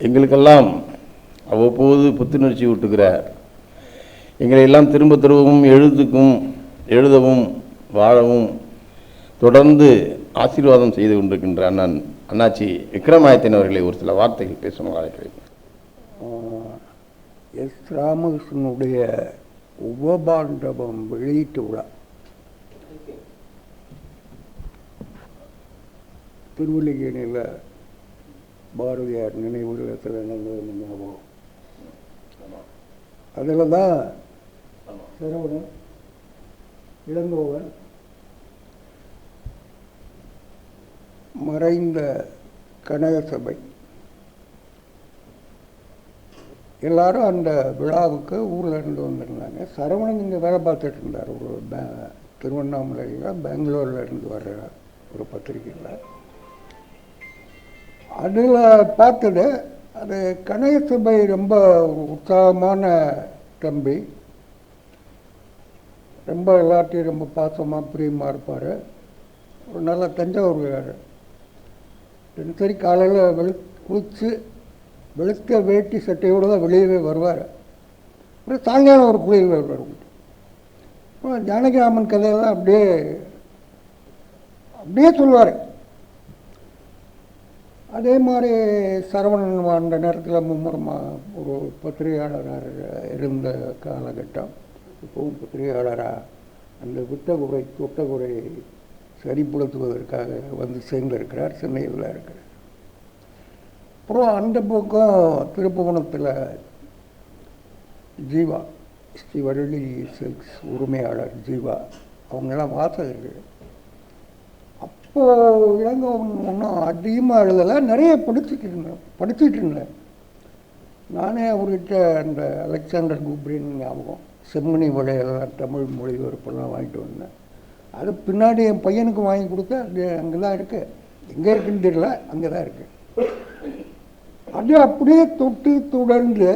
எங்களுக்கெல்லாம் அவ்வப்போது புத்துணர்ச்சி ஊட்டுகிறார் எங்களை எல்லாம் திரும்ப திரும்பவும் எழுத்துக்கும் எழுதவும் வாழவும் தொடர்ந்து ஆசீர்வாதம் செய்து கொண்டிருக்கின்ற அண்ணன் அண்ணாச்சி விக்ரமாயத்தின் அவர்களை ஒரு சில வார்த்தைகள் பேசணும் எஸ் ராமகிருஷ்ணனுடைய உபபாண்டவம் வெளியீட்டு விழா. திருவள்ளிகேணியில் பாரதியார் நினைவுகளத்தில் நடந்தது ஞாபகம் அதில் தான் சிரவணன் இளங்கோவன் மறைந்த கனகசபை எல்லாரும் அந்த விழாவுக்கு ஊரில் இருந்து வந்திருந்தாங்க. சரவணன் இங்கே வேலை பார்த்துட்டு இருந்தார். ஒரு பே திருவண்ணாமலையில் பெங்களூரில் இருந்து வர்ற ஒரு பத்திரிக்கையில் அதில் பார்த்தது அது கனகசபை ரொம்ப உற்சாகமான தம்பி. ரொம்ப எல்லாத்தையும் ரொம்ப பாசமாக பிரியமாக இருப்பார். ஒரு நல்ல தஞ்சாவூர்கார் தினசரி காலையில் வெளு குளித்து வெளுத்த வேட்டி சட்டையோடு தான் வெளியவே வருவார். அப்புறம் சாயங்காலம் ஒரு குளியல் வருவார் அப்புறம் ஜானகிராமன் கதையெல்லாம் அப்படியே அப்படியே சொல்லுவார் அதே மாதிரி சரவணன் அந்த நேரத்தில் மும்முரமாக ஒரு பத்திரிகையாளராக இருந்த காலகட்டம். இப்போவும் பத்திரிகையாளராக அந்த விட்டகுறை தொட்டகுறை சரிப்படுத்துவதற்காக வந்து சேர்ந்திருக்கிறார் சென்னையில் இருக்கிறார். அப்புறம் அந்த பக்கம் திருப்புவனத்தில் ஜீவா ஸ்ரீ வள்ளி சில்க்ஸ் உரிமையாளர் ஜீவா அவங்கெல்லாம் வாசகர்கள். அப்போது இளங்கோவன் ஒன்றும் அதிகமாக எழுதலை. நிறைய படிச்சுட்டு இருந்தேன் படிச்சுட்டு இருந்தேன். நானே அவர்கிட்ட அந்த அலெக்சாண்டர் குப்ரின் ஞாபகம். செம்மணி வளையெல்லாம் தமிழ் மொழிபெயர்ப்பெல்லாம் வாங்கிட்டு வந்தேன். அது பின்னாடி என் பையனுக்கு வாங்கி கொடுத்தா அது அங்கே தான் இருக்குது எங்கே இருக்குன்னு தெரியல அங்கே தான் இருக்குது அது அப்படியே தொட்டு தொடர்ந்து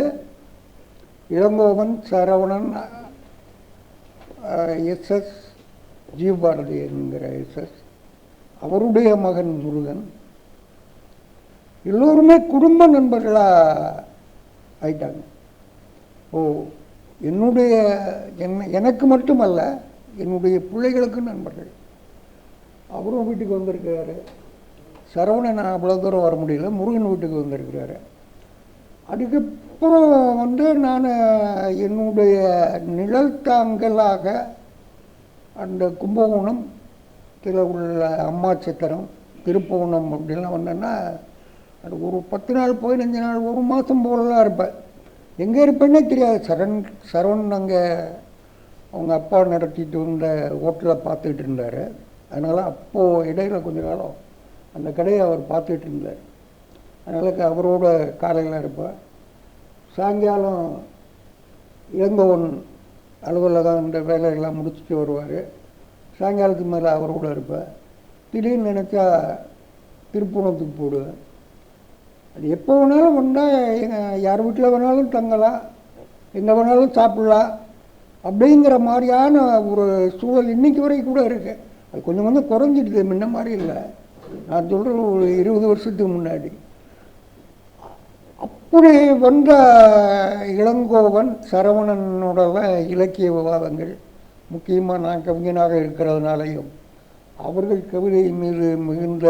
இளங்கோவன் சரவணன் எஸ்எஸ் ஜீவபாரதி என்கிற எஸ்எஸ் அவருடைய மகன் முருகன். எல்லோருமே குடும்ப நண்பர்களாக ஆயிட்டாங்க. ஓ என்னுடைய என்ன எனக்கு மட்டுமல்ல என்னுடைய பிள்ளைகளுக்கும் நண்பர்கள். அவரும் வீட்டுக்கு வந்திருக்கிறாரு. சரவணன் அவ்வளோ தூரம் வர முடியல முருகன் வீட்டுக்கு வந்திருக்கிறாரு. அதுக்கப்புறம் வந்து நான் என்னுடைய நிழல் தாங்கலாக அந்த கும்பகோணம் திரு உள்ள அம்மா சித்திரம் திருப்பவனம் அப்படின்லாம் வந்தேன்னா அது ஒரு பத்து நாள் பதினஞ்சு நாள் ஒரு மாதம் போலலாம் இருப்பேன். எங்கே இருப்பேன்னே தெரியாது. சரண் சரவணன் அங்கே அவங்க அப்பா நடத்திட்டு வந்த ஹோட்டலில் பார்த்துக்கிட்டு இருந்தார். அதனால் அப்போது இடையில கொஞ்ச காலம் அந்த கடையை அவர் பார்த்துக்கிட்டு இருந்தார். அதனால் அவரோட காலையில் இருப்பேன். சாயங்காலம் இளங்கவன் அலுவலகம் இந்த வேலையெல்லாம் முடிச்சுட்டு வருவார். சாயங்காலத்துக்கு மேலே அவரோட இருப்பேன் திடீர்னு நினச்சா திருப்பூணத்துக்கு போடுவேன் அது எப்போ வேணாலும் ஒன்றா எங்கள் யார் வீட்டில் வேணாலும் தங்கலாம் எங்கே வேணாலும் சாப்பிட்லாம் அப்படிங்கிற மாதிரியான ஒரு சூழல் இன்னைக்கு வரைக்கும் கூட இருக்கு. அது கொஞ்சம் கொஞ்சம் குறைஞ்சிடுது முன்ன மாதிரி இல்லை. நான் சொல்கிறேன் ஒரு இருபது வருஷத்துக்கு முன்னாடி. அப்படி வந்த இளங்கோவன் சரவணனோட இலக்கிய விவாதங்கள் முக்கியமாக நான் கவிஞனாக இருக்கிறதுனாலையும் அவர்கள் கவிதை மீது மிகுந்த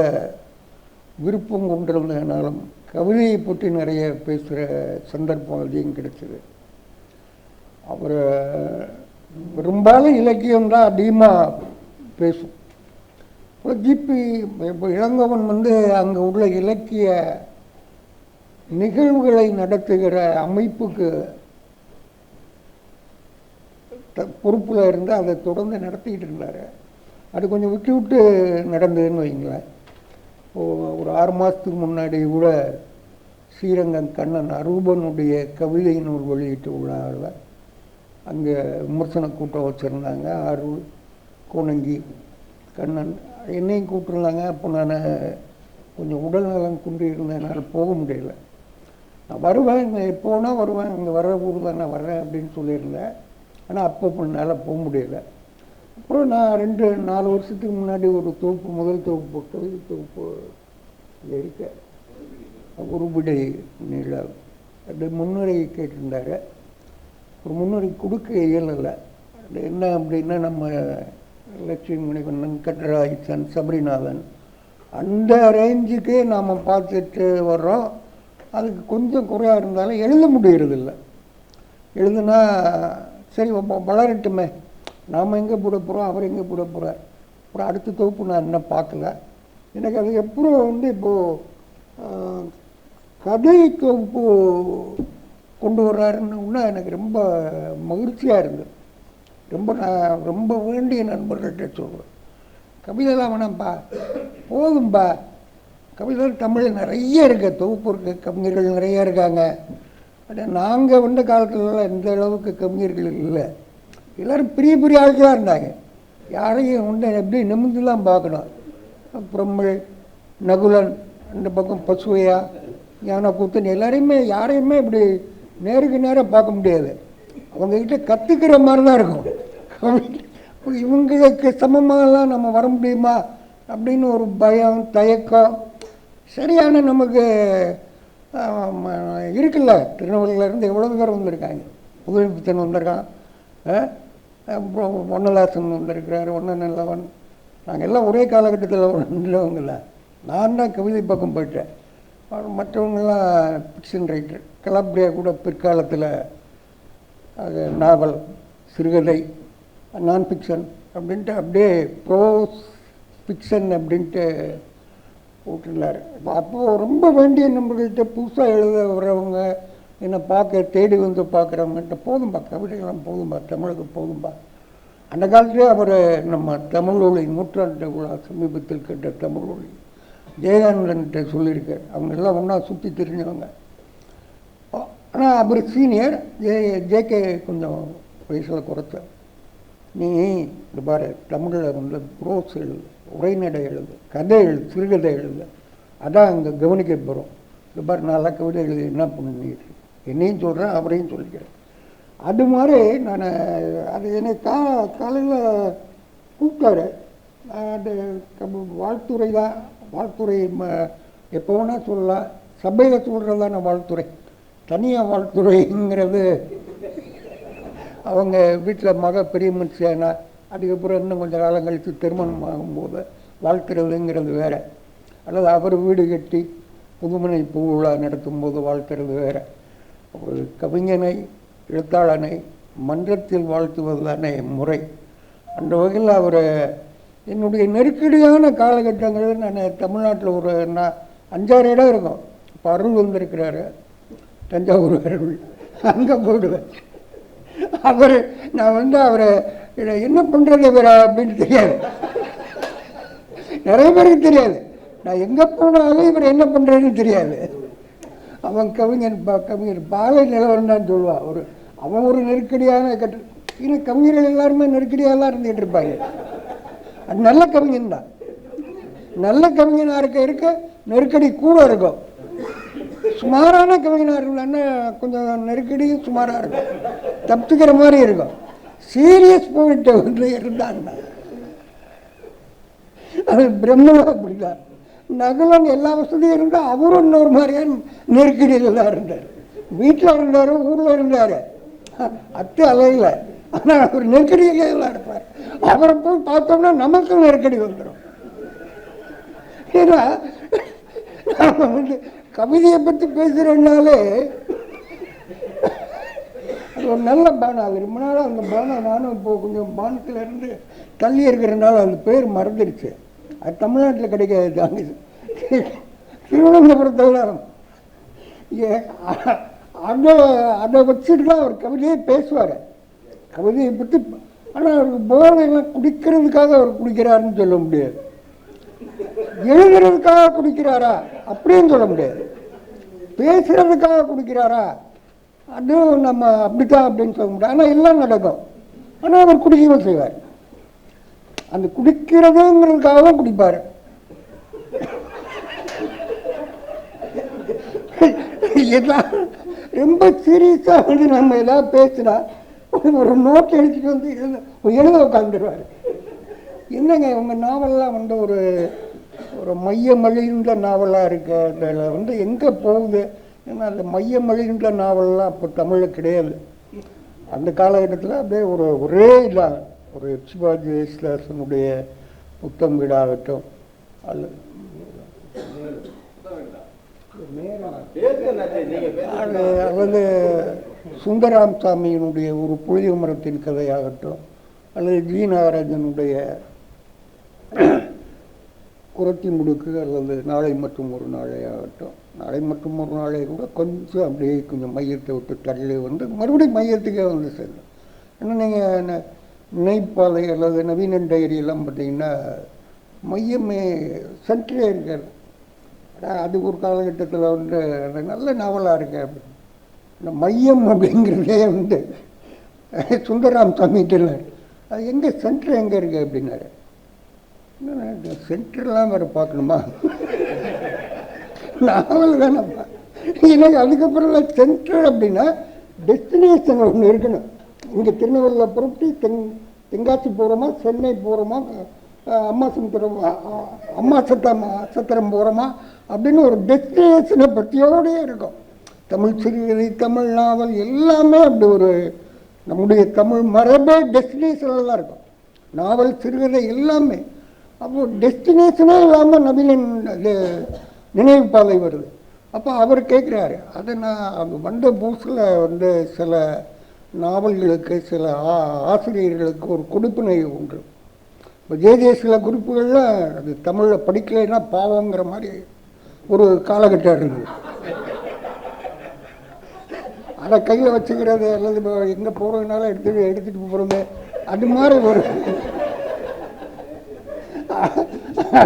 விருப்பம் கொண்டிருந்ததுனாலும் கவிதையை பற்றி நிறைய பேசுகிற சந்தர்ப்பம் அதிகம் கிடைச்சது. அவர் பெரும்பாலும் இலக்கியம் தான் அதிகமாக பேசும். இப்போ ஜிபி இப்போ இளங்கவன் வந்து அங்கே உள்ள இலக்கிய நிகழ்வுகளை நடத்துகிற அமைப்புக்கு பொறுப்பில் இருந்து அதை தொடர்ந்து நடத்திக்கிட்டு இருந்தார். அது கொஞ்சம் விட்டு விட்டு நடந்ததுன்னு வைங்களேன் ஒரு ஆறு மாதத்துக்கு முன்னாடி கூட ஸ்ரீரங்கம் கண்ணன் அரூபனுடைய கவிதை நூல் வெளியீட்டு விழாவில் அங்கே விமர்சன கூட்டம் வச்சுருந்தாங்க. அருள் கோணங்கி கண்ணன் என்னையும் கூப்பிட்டுருந்தாங்க. அப்போ நான் கொஞ்சம் உடல்நலம் குன்றி இருந்ததுனால போக முடியல. நான் வருவேன் இங்கே எப்போனா வருவேன். இங்கே வர ஊர் தான் நான் வர்றேன் அப்படின்னு சொல்லியிருந்தேன். ஆனால் அப்போ என்னால் போக முடியல. அப்புறம் நான் ரெண்டு நாலு வருஷத்துக்கு முன்னாடி ஒரு தொகுப்பு முதல் தொகுப்பு கவிதை தொகுப்பு இங்கே இருக்கேன் உருவிடை அது முன்னுரை கேட்டிருந்தார். ஒரு முன்னுரை கொடுக்க இயலலை. அது என்ன அப்படின்னா நம்ம லட்சுமி மணிவண்ணன் கட்டராய் சபரிநாதன் அந்த ரேஞ்சுக்கே நாம் பார்த்துட்டு வர்றோம். அதுக்கு கொஞ்சம் குறையாக இருந்தாலும் எழுத முடியறதில்ல. எழுதுனா சரி வளரட்டுமே. நாம் எங்கே போட போகிறோம் அவர் எங்கே போட போகிறார் அப்புறம் அடுத்த தொகுப்பு நான் இன்னும் பார்க்கல. எனக்கு அது எப்போ வந்து இப்போது கதை தொகுப்பு கொண்டு வர்றாருன்னு எனக்கு ரொம்ப மகிழ்ச்சியாக இருந்தது ரொம்ப நான் ரொம்ப வேண்டிய நண்பர்கள்ட்ட சொல்கிறேன் கவிதைலாம் வேணாம்ப்பா போதும்பா. கவிதை தமிழ் நிறைய இருக்குது தொகுப்பு இருக்குது கவிஞர்கள் நிறையா இருக்காங்க. ஆனால் நாங்கள் வந்த காலத்துலலாம் இந்த அளவுக்கு கவிஞர்கள் இல்லை. எல்லோரும் பெரிய பெரிய ஆட்களாக இருந்தாங்க. யாரையும் உண்டை எப்படி நிமிந்துலாம் பார்க்கணும். பிரம்மல் நகுலன் அந்த பக்கம் பசுவையா ஞானக்கூத்தன் எல்லாரையுமே யாரையுமே இப்படி நேருக்கு நேராக பார்க்க முடியாது. அவங்கக்கிட்ட கற்றுக்கிற மாதிரி தான் இருக்கும். இவங்களுக்கு சமமாகலாம் நம்ம வர முடியுமா? அப்படின்னு ஒரு பயம் தயக்கம். சரியான நமக்கு இருக்குல்ல. திருநெல்வேலியிலேருந்து எவ்வளோ பேர் வந்திருக்காங்க? புதுமைப்பித்தன் வந்திருக்கான். ஆ? அப்புறம் ஒன்னலாசன் வந்திருக்கிறார் ஒன்ன நல்லவன் நாங்கள் எல்லாம் ஒரே காலகட்டத்தில் வந்தவங்கள நான் தான் கவிதை பக்கம் போயிட்டேன். மற்றவங்களாம் பிக்ஷன் ரைட்டர் கலாப்ரியா கூட பிற்காலத்தில் அது நாவல் சிறுகதை நான் ஃபிக்ஷன் அப்படின்ட்டு அப்படியே ப்ரோஸ் ஃபிக்ஷன் அப்படின்ட்டு போட்டுள்ளார் அப்போது ரொம்ப வேண்டிய நம்மள்கிட்ட புதுசாக எழுத வர்றவங்க என்னை பார்க்க தேடி வந்து பார்க்குறவங்ககிட்ட போதும்பா கவிதைகள்லாம் போதும்பா தமிழுக்கு போதும்பா. அந்த காலத்திலே அவர் நம்ம தமிழ் ஒளி நூற்றாண்டு விழா சமீபத்தில் கேட்ட தமிழ் ஒளி ஜெயகானந்தன்கிட்ட சொல்லியிருக்கார். அவங்க எல்லாம் ஒன்றா சுற்றி தெரிஞ்சவங்க ஆனால் அவர் சீனியர். ஜே ஜேகே கொஞ்சம் வயசில் குறைச்ச நீ இந்த பாரு தமிழில் வந்து ப்ரோஸ் எழுது உரைநடை எழுது கதை எழுது சிறுகதை எழுது. அதான் அங்கே கவனிக்க போகிறோம் இந்த பாரு நல்லா கவிதை எழுதி என்ன பண்ணுவீங்க என்னையும் சொல்கிறேன் அவரையும் சொல்லிக்கிறேன் அது மாதிரி நான் அது என்னை கா காலையில் கூப்பிட்டாரு. அது வாழ்த்துறை தான். வாழ்த்துரை ம எப்போ வேணால் சொல்லலாம். சபையில் சொல்கிறது தானே வாழ்த்துரை தனியாக வாழ்த்துறைங்கிறது அவங்க வீட்டில் மக பெரிய மனுஷியானா அதுக்கப்புறம் இன்னும் கொஞ்சம் காலம் கழித்து திருமணம் ஆகும்போது வாழ்த்துறதுங்கிறது வேறு. அல்லது அவர் வீடு கட்டி புதுமனை பூவிழா நடத்தும்போது வாழ்த்துறது வேறு. ஒரு கவிஞனை எழுத்தாளனை மன்றத்தில் வாழ்த்துவது தானே முறை. அந்த வகையில் அவர் என்னுடைய நெருக்கடியான காலகட்டங்களில் நான் தமிழ்நாட்டில் ஒரு நான் அஞ்சாறு இடம் இருக்கும். இப்போ அருள் வந்திருக்கிறாரு தஞ்சாவூர் அருள். அங்கே போயிடுவேன். அவர் நான் வந்து அவரை இல்லை என்ன பண்ணுறது இவரை அப்படின்னு தெரியாது. நிறைய பேருக்கு தெரியாது. நான் எங்கே போனாலும் இவர் என்ன பண்ணுறதுன்னு தெரியாது. அவன் கவிஞன் பா கவிஞர் பாலை நிலவரம் தான் சொல்லுவான் ஒரு அவன் ஒரு நெருக்கடியான கட்டு ஏன்னா கவிஞர்கள் எல்லாருமே நெருக்கடியாக இருந்துகிட்டு இருப்பாங்க. அது நல்ல கவிஞன் தான். நல்ல கவிஞனாக இருக்க இருக்க நெருக்கடி கூட இருக்கும். சுமாரான கவிஞனாக இருந்தான்னா கொஞ்சம் நெருக்கடியும் சுமாராக இருக்கும். தப்பிக்கிற மாதிரி இருக்கும். சீரியஸ் பாயிண்ட் ஒன்று இருந்தான்னா அது பிரம்மனும் அப்படிதான். நகலன் எல்லா வசதியும் இருந்தால் அவரும் இன்னொரு மாதிரியான நெருக்கடியில் தான் இருந்தார். வீட்டில் இருந்தார் ஊரில் இருந்தார். அத்து அலையில் ஆனால் அவர் நெருக்கடியிலே தான் இருப்பார். அவரை போய் பார்த்தோம்னா நமக்கும் நெருக்கடி வந்துடும் ஏன்னா நாம் வந்து கவிதையை பற்றி பேசுகிறதுனாலே ஒரு நல்ல பானம் அது. ரொம்ப நாளாக அந்த பானம் நானும் இப்போ கொஞ்சம் பானத்துல இருந்து தள்ளி இருக்கிறனால அந்த பேர் மறந்துடுச்சு அது தமிழ்நாட்டில் கிடைக்காது அங்கே திருவனந்தபுரத்தில் ஏ அதை அதை வச்சுட்டு தான் அவர் கவிதையே பேசுவார். கவிதையை பற்றி ஆனால் அவருக்கு போதையெல்லாம் குடிக்கிறதுக்காக அவர் குடிக்கிறாருன்னு சொல்ல முடியாது. எழுதுறதுக்காக குடிக்கிறாரா? அப்படின்னு சொல்ல முடியாது. பேசுறதுக்காக குடிக்கிறாரா? அதுவும் நம்ம அப்படித்தான் அப்படின்னு சொல்ல முடியாது. ஆனால் எல்லாம் நடக்கும். ஆனால் அவர் குடிக்கவும் செய்வார். அந்த குடிக்கிறதுங்கிறதுக்காக தான் குடிப்பார். இதான் ரொம்ப சீரியஸாக வந்து நம்ம ஏதாவது பேசுனா ஒரு நோட் எழுதிட்டு வந்து எழுத எழுத உட்காந்துருவார் என்னங்க இவங்க நாவல்லாம் வந்து ஒரு ஒரு மையமழிந்த நாவலாக இருக்கிறதுல வந்து எங்கே போகுது? ஏன்னா அந்த மையமழிந்த நாவல்லாம் அப்போ தமிழில் கிடையாது. அந்த காலகட்டத்தில் அப்படியே ஒரு ஒரே இதாக ஒரு சிவாஜி யேசுதாசனுடைய புத்தம் வீடாகட்டும் அது அது அல்லது சுந்தராம் சாமியினுடைய ஒரு புளிய மரத்தின் கதையாகட்டும் அல்லது ஜி நாகராஜனுடைய குரத்தி முடுக்கு அல்லது நாளை மற்றும் ஒரு நாளே ஆகட்டும் நாளை மற்றும் ஒரு நாளே கூட கொஞ்சம் அப்படியே கொஞ்சம் மையத்தை விட்டு தள்ளி வந்து மறுபடியும் மையத்துக்கே வந்து சேரும் ஏன்னா நீங்கள் நெய்ப்பாலை அல்லது நவீன டைரியெல்லாம் பார்த்தீங்கன்னா மையமே சென்ட்ரே இருக்காது. அது ஒரு காலகட்டத்தில் வந்து அது நல்ல நாவலாக இருக்கு. அப்படின்னு இந்த மையம் அப்படிங்கிறதே வந்து சுந்தராம் சாமிகிட்ட அது எங்கே சென்ட்ரு எங்கே இருக்குது அப்படின்னாரு. சென்டர்லாம் வேறு பார்க்கணுமா? நாவல் தானப்பா எனக்கு அதுக்கப்புறம் சென்டர் அப்படின்னா டெஸ்டினேஷன் ஒன்று இருக்கணும். இங்கே திருநெல்வேலியில் புறப்பட்டு தென் தென்காசி போகிறோமா சென்னை போகிறோமா அம்மா சமுத்திரம் அம்மா சத்தம் சத்திரம் போகிறோமா அப்படின்னு ஒரு டெஸ்டினேஷனை பற்றியோடே இருக்கும். தமிழ் சிறுகதை தமிழ் நாவல் எல்லாமே அப்படி ஒரு நம்முடைய தமிழ் மரபே டெஸ்டினேஷனில் தான் இருக்கும். நாவல் சிறுகதை எல்லாமே. அப்போ டெஸ்டினேஷனே இல்லாமல் நவீனன் இது நினைவு பாதை வருது. அப்போ அவர் கேட்குறாரு அதை நான் அது வந்த புதுசில் வந்து சில நாவல்களுக்கு சில ஆ- ஆசிரியர்களுக்கு ஒரு கொடுப்பினை உண்டு. இப்போ ஜேஜே சில குறிப்புகளில் அது தமிழில் படிக்கலைன்னா பாவங்கிற மாதிரி ஒரு காலகட்டம் இருந்தது. அதை கையில் வச்சுக்கிறது அல்லது இப்போ எங்கே போகிறதுனால எடுத்து எடுத்துகிட்டு போகிறோமே அது மாதிரி ஒரு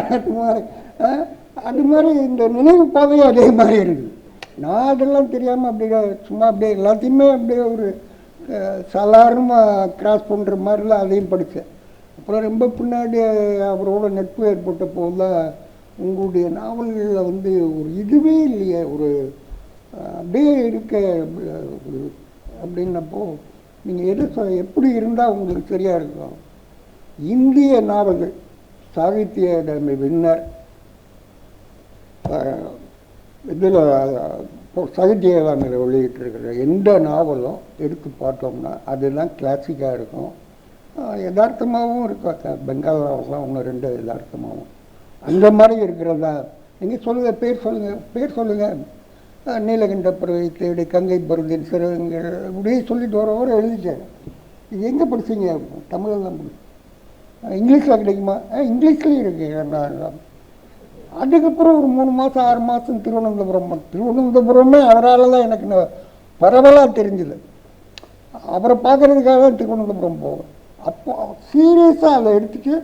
அது மாதிரி ஆ, அது மாதிரி இந்த நினைவு பாதையும் அதே மாதிரி இருக்குது. நான் அதெல்லாம் தெரியாமல் அப்படியே சும்மா அப்படியே எல்லாத்தையுமே அப்படியே ஒரு சாதாரணமாக கிராஸ் பண்ணுற மாதிரிலாம் அதையும் படித்தேன். அப்புறம் ரொம்ப பின்னாடி அவரோட நட்பு ஏற்பட்ட போது உங்களுடைய நாவல்களில் வந்து ஒரு இதுவே இல்லையே ஒரு அப்படியே இருக்க ஒரு அப்படின்னப்போ நீங்கள் எது எப்படி இருந்தால் உங்களுக்கு சரியாக இருக்கும்? இந்திய நாவல்கள் சாகித்ய அகாடமி வின்னர். இதில் சாகித்ய அகாடமியில் வெளியிட்டிருக்கிற எந்த நாவலும் எடுத்து பார்த்தோம்னா அதெல்லாம் கிளாசிக்காக இருக்கும். யதார்த்தமாகவும் இருக்கும். க- பெங்கால் நாவல்லாம் ஒன்று ரெண்டு யதார்த்தமாகவும் அந்த மாதிரி இருக்கிறதா? நீங்கள் சொல்லுங்கள் பேர் சொல்லுங்கள் பேர் சொல்லுங்கள் நீலகண்ட பறவை தேடி கங்கை பருதின் சிறகுங்கள் இப்படியே சொல்லிட்டு வர வர எழுதிட்டேன். இது எங்கே படிச்சீங்க? தமிழில் தான் இங்கிலீஷில் கிடைக்குமா? ஆ இங்கிலீஷ்லேயும் இருக்கு. நான் அதுக்கப்புறம் ஒரு மூணு மாதம் ஆறு மாதம் திருவனந்தபுரம் திருவனந்தபுரமே அவரால் தான் எனக்கு பரவலாக தெரிஞ்சுது. அவரை பார்க்கறதுக்காக தான் திருவனந்தபுரம் போவேன். அப்போ சீரியஸாக அதை எடுத்துட்டு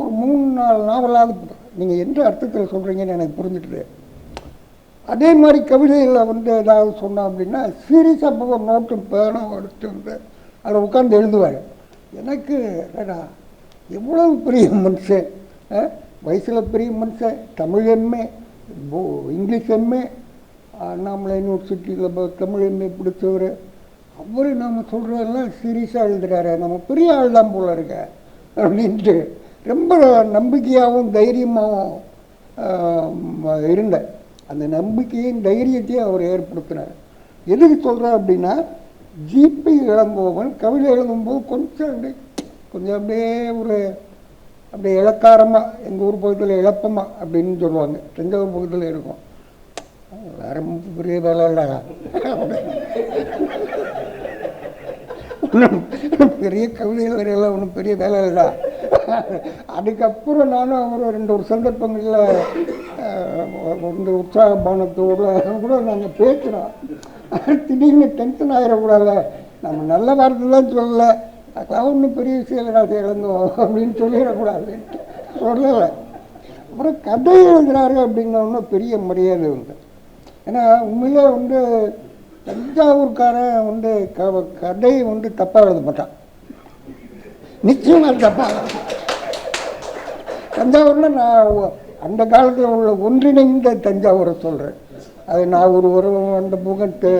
ஒரு மூணு நாலு நாவலாவது நீங்கள் எந்த அர்த்தத்தில் சொல்கிறீங்கன்னு எனக்கு புரிஞ்சுட்டு அதே மாதிரி கவிதையில் வந்து ஏதாவது சொன்னோம் அப்படின்னா சீரியஸாக போக நோட்டு பேனும் எடுத்து வந்து அதில் உட்காந்து எழுதுவார். எனக்கு ஏடா எவ்வளவு பெரிய மனுஷன் வயசில் பெரிய மனுஷன் Tamil MA English MA Annamalai யூனிவர்சிட்டியில் தமிழ் எம்ஏ பிடிச்சவர் அவர் நாம் சொல்கிறதெல்லாம் சீரியஸாக எழுதுறாரு. நம்ம பெரிய ஆள் தான் போல இருக்க. அப்படின்ட்டு ரொம்ப நம்பிக்கையாகவும் தைரியமாகவும் இருந்த இருந்தேன். அந்த நம்பிக்கையும் தைரியத்தையும் அவர் ஏற்படுத்தினார். எதுக்கு சொல்கிறார் அப்படின்னா ஜிபி இளங்கோவன் கவிதை எழுதும்போது கொஞ்சம் அப்படியே கொஞ்சம் அப்படியே ஒரு அப்படி இலக்காரமாக எங்கள் ஊர் பக்கத்தில் இழப்பமா அப்படின்னு சொல்லுவாங்க. தஞ்சாவூர் பக்கத்தில் இருக்கும். வேற பெரிய வேலை இல்லடா. பெரிய கவிதைகள் வரையெல்லாம் ஒன்றும் பெரிய வேலை இல்லைடா. அதுக்கப்புறம் நானும் அவர் ரெண்டு ஒரு சந்தர்ப்பங்களில் வந்து உற்சாக பானத்தோடு கூட நாங்கள் பேசுகிறோம் திடீர்னு டென்ஷன் ஆகிடக்கூடாது நம்ம நல்ல வார்த்தை தான் சொல்லலை. அதெல்லாம் ஒன்றும் பெரிய விஷயம் இல்லைடா இழந்தோம் அப்படின்னு சொல்லிடக்கூடாது. சொல்லலை. அப்புறம் கதை எழுதுகிறாரு அப்படின்னா பெரிய மரியாதை உண்டு ஏன்னா உண்மையிலே வந்து தஞ்சாவூர்காரன் வந்து க கதை வந்து தப்பாக எழுத மாட்டான் நிச்சயமாக தப்பாக தஞ்சாவூரில் நான் அந்த காலத்தில் உள்ள ஒன்றிணைந்த தஞ்சாவூரை சொல்கிறேன் அது நான் ஒரு உறவு அந்த புகட்டு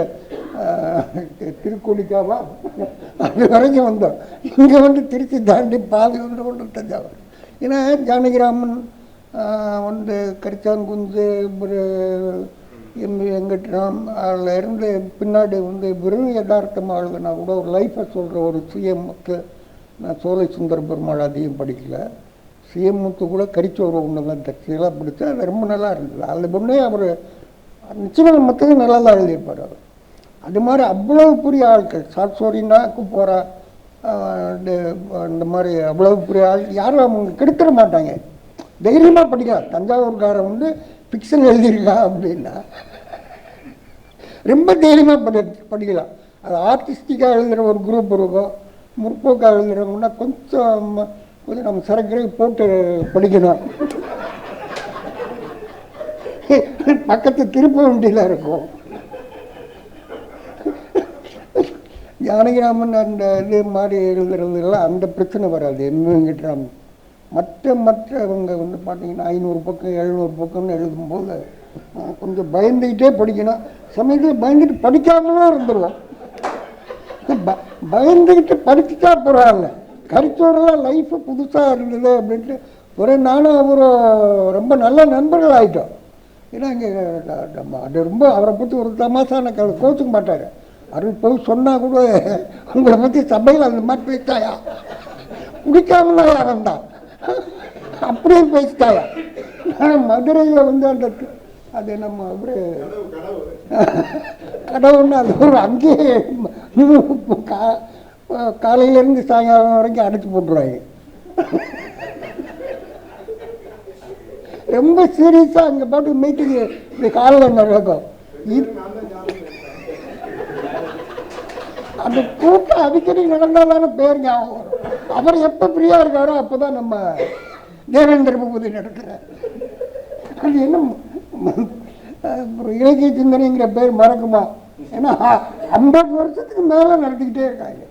திருக்கோடிக்காவா அது வரைக்கும் வந்தோம் இங்கே வந்து திருச்சி தாண்டி பாதி வந்து கொண்டு தஞ்சாவூர். ஏன்னா ஜானகிராமன் வந்து கரிச்சாங்குந்து ஒரு எம் வெங்கட்ராம் அதில் இருந்து பின்னாடி வந்து வெறும் யதார்த்தமாக நான் கூட ஒரு லைஃப்பை சொல்கிற ஒரு சிஎம்முக்கு நான் சோலை சுந்தர பெருமாள் அதிகம் படிக்கல. சிஎம்முக்கு கூட கரிச்சோறு ஒன்று தான் தச்சியெல்லாம் பிடிச்சா அது ரொம்ப நல்லா இருந்தது. அதில் ஒன்றே அவர் நிச்சயமாக மற்றது நல்லா தான் எழுதியிருப்பார் அவர். அது மாதிரி அவ்வளவு பெரிய ஆட்கள் சாட்சோரினாக்கு போகிற இந்த மாதிரி அவ்வளவு பெரிய ஆள் யாரும் அவங்க கெடுத்துட மாட்டாங்க. தைரியமாக படிக்கலாம் தஞ்சாவூர்காரன் வந்து ஃபிக்ஷன் எழுதியிருக்கா அப்படின்னா ரொம்ப தைரியமாக படி படிக்கலாம். அது ஆர்டிஸ்டிக்காக எழுதுகிற ஒரு குரூப் இருக்கும். முற்போக்காக எழுதுகிறவங்கன்னா கொஞ்சம் கொஞ்சம் நம்ம சரக்கு போட்டு படிக்கணும். பக்கத்து திருப்ப வண்டியில் இருக்கும். ஜானகிராமன் அந்த இது மாதிரி எழுதுறதுலாம் அந்த பிரச்சனை வராது. எம்எங்கிட்டாம் மற்ற மற்றவங்க வந்து பார்த்தீங்கன்னா ஐநூறு பக்கம் எழுநூறு பக்கம்னு எழுதும்போது கொஞ்சம் பயந்துக்கிட்டே படிக்கணும். சமயத்தில் பயந்துட்டு படிக்காமலாம் இருந்துருவோம். ப- பயந்துக்கிட்டு படிச்சுட்டா பரவாயில்ல. கருத்தோடலாம் லைஃப் புதுசாக இருந்தது அப்படின்ட்டு ஒரு நானும் அவரும் ரொம்ப நல்ல நண்பர்கள் ஆகிட்டோம் ஏன்னா இங்கே நம்ம அது ரொம்ப அவரை பற்றி ஒரு தமாசான கதை கோச்சுக்க மாட்டார். அருள் போய் சொன்னால் கூட உங்களை பற்றி சபையில் அந்த மாதிரி பேசிட்டாயா? குடிக்காமலாம் யாரும் தான் அப்படியே பேசிட்டாயா? மதுரையில் வந்து அந்த அது நம்ம அப்படியே கடவுள்னு அது ஒரு அங்கேயே கா- காலையிலேருந்து சாயங்காலம் வரைக்கும் அடைச்சி போட்டுருவாங்க ரொம்ப சீரியஸாக அங்கே போட்டு மீட்டிங் இப்படி காலையில் நடக்கும் இ- அந்த கூட்டம் அடிக்கடி நடந்தால் தானே பேர் ஞாபகம் வரும். அவர் எப்போ ஃப்ரீயாக இருக்காரோ அப்போ தான் நம்ம தேவேந்திர பூபதி நடக்கிறார். அது என்ன அப்புறம் இலக்கிய சிந்தனைங்கிற பேர் மறக்குமா? ஏன்னா ஐம்பது வருஷத்துக்கு மேலே நடத்திக்கிட்டே இருக்காங்க.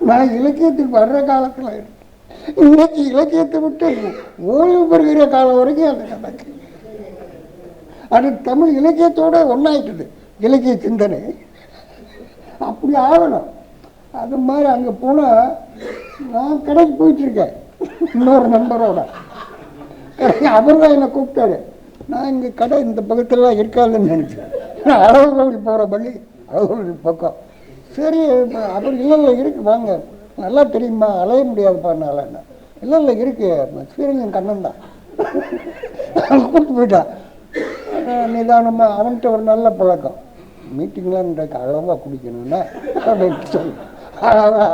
நான் இலக்கியத்துக்கு வர்ற காலத்தில் இருக்கேன் இன்னைக்கு இலக்கியத்தை விட்டு ஓய்வு பெறுகிற காலம் வரைக்கும் அந்த கணக்கு அது தமிழ் இலக்கியத்தோட ஒன்றாயிட்டுது இலக்கிய சிந்தனை. அப்படி ஆகணும். அது மாதிரி அங்கே போனால் நான் கடைக்கு போயிட்டுருக்கேன் இன்னொரு நண்பரோட. கடைக்கு அவர் தான் என்னை கூப்பிட்டாரு. நான் இங்கே கடை இந்த பக்கத்துலலாம் இருக்காதுன்னு நினச்சேன். அளவு கோவில் போகிற பள்ளி அளவு கோவில் பக்கம். சரி அவர் இல்லை இல்லை இருக்கு வாங்க. நல்லா தெரியுமா? அலைய முடியாதுப்பா என்னால். என்ன இல்லை இல்லை இருக்குது ஸ்ரீரங்கம் கண்ணன் தான். கூப்பிட்டு போயிட்டான் நிதானமாக அவன்கிட்ட ஒரு நல்ல பழக்கம். மீட்டிங்லாம் இன்றைக்கு அளவாக குடிக்கணும்னா அப்படின்னு சொல்லி. அழகா.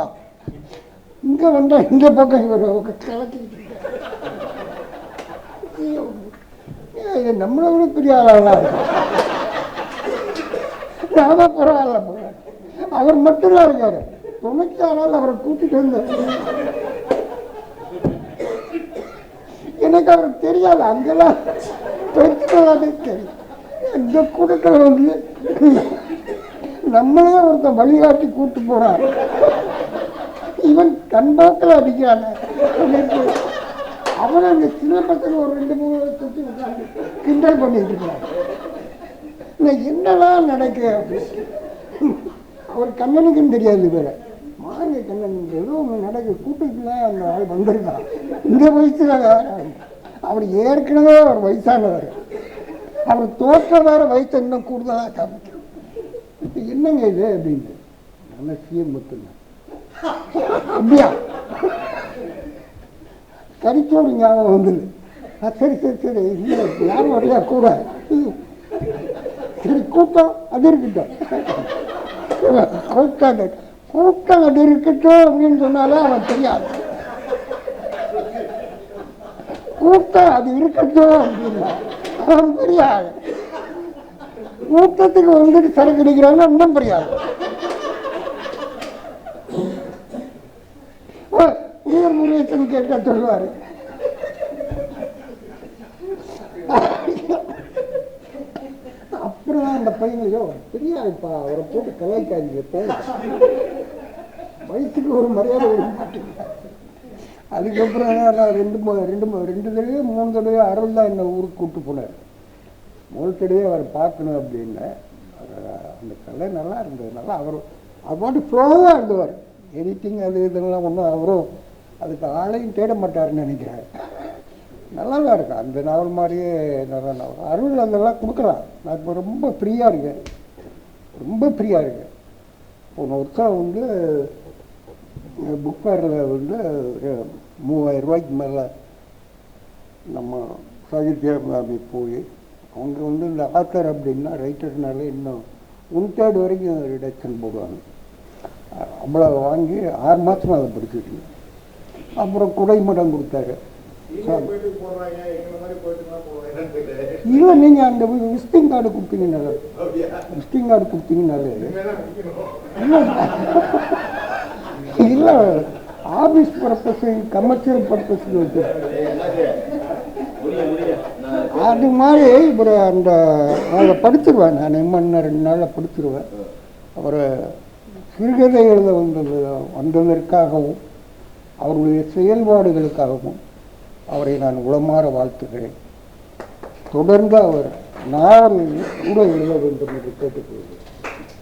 இங்கே வந்தால் இந்த பக்கம் இவர். கிளக்கிட்டு இது நம்மளை விட பெரிய ஆளாக இருக்கும் நாம பரவாயில்ல. அவர் மட்டும்தான் இருக்காரு. உனக்கு ஆனால் அவரை கூட்டிட்டு வந்தார் எனக்கு அவருக்கு தெரியாது. அங்கெல்லாம் பிரச்சனை தெரியும். இந்த கூட்டத்தில் வந்து நம்மளே ஒருத்தன் வழிகாட்டி கூட்டு போறான். இவன் கண்பாக்கில் அடிக்கிறான. அவன் அந்த சின்ன பசங்க ஒரு ரெண்டு மூணு தொட்டி உட்காந்து கிண்டல் பண்ணிட்டு இருக்கிறான் என்னெல்லாம் நடக்கு அப்படின்னு. அவர் கண்ணனுக்கும் தெரியாது வேற. பாருங்க கண்ணன் ஏதோ ஒன்று நடக்கு. கூட்டத்தில் அந்த ஆள் வந்திருக்கான். இந்த வயசுல அவர் ஏற்கனவே அவர் வயசானவர். அவர் தோற்ற வேற வயசு இன்னும் கூடுதலாக காமிக்கும். இப்போ என்னங்க இது அப்படின்னு. நல்ல சிஎம் முத்துங்க. அப்படியா? கறிச்சோடு ஞாபகம் வந்துடு சரி சரி சரி. இல்லை யாரும் வரையா கூட. சரி கூட்டம் அது இருக்கட்டும். கூட்டம் அது இருக்கட்டும் அப்படின்னு சொன்னாலே அவன் தெரியாது. கூட்டம் அது இருக்கட்டும் அப்படின்னா அவன் தெரியாது கூட்டத்துக்கு வந்துட்டு சரக்கு அடிக்கிறாங்க இன்னும் புரியாது. உயர் கேட்க சொல்லுவாரு அப்புறம் அந்த பையனையோ பெரிய ஆள்ப்பா அவரை போட்டு கலாய்க்காதீங்க போங்க வயசுக்கு ஒரு மரியாதை ஒரு மாட்டேங்க அதுக்கப்புறம் நான் ரெண்டு ரெண்டு ரெண்டு தடவை மூணு தடவை அருள் தான் என்னை ஊருக்கு கூப்பிட்டு போனார். முதல் தடவை அவரை பார்க்கணும் அப்படின்னு அந்த கலை நல்லா இருந்தது நல்லா அவர் அவர் பாட்டு ஃப்ளோவாக இருந்தவர். எடிட்டிங் அது இதெல்லாம் ஒன்றும் அவரும் அதுக்கு ஆளையும் தேட மாட்டார்னு நினைக்கிறேன். நல்லா தான் இருக்கும் அந்த நாவல் மாதிரியே நிறைய நாவல் அருள் அதெல்லாம் கொடுக்குறான் நான் இப்போ ரொம்ப ஃப்ரீயாக இருக்கேன். ரொம்ப ஃப்ரீயாக இருக்கேன். போன வருஷம் வந்து புக் ஃபேரில் வந்து ஒரு மூவாயிரம் ரூபாய்க்கு மேலே நம்ம சாகித்ய அகாடமி போய் அவங்க வந்து இந்த ஆத்தர் அப்படின்னா ரைட்டர்னால இன்னும் ஒன் தேர்ட் வரைக்கும் ரிடக்ஷன் போடுவாங்க. அவ்வளோ வாங்கி ஆறு மாதம் அதை படிச்சுட்டு அப்புறம் குடைமடம் கொடுத்தாரு. இல்லை நீங்கள் அந்த விசிட்டிங் கார்டு கொடுத்தீங்கனால விசிட்டிங் கார்டு கொடுத்தீங்கனாலே இல்லை. ஆஃபீஸ் பர்பஸ் கமர்ஷியல் பர்பஸ் அது மாதிரி இப்போ அந்த அதை படிச்சிருவேன் நான் இன்னும் ரெண்டு நாளில் படிச்சிருவேன். அவர் சிறுகதை எழுத வந்தது வந்ததற்காகவும் அவருடைய செயல்பாடுகளுக்காகவும் அவரை நான் உளமாற வாழ்த்துகிறேன். தொடர்ந்து அவர் நாவல் கூட எழுத வேண்டும் என்று கேட்டுக்கொள்கிறேன்.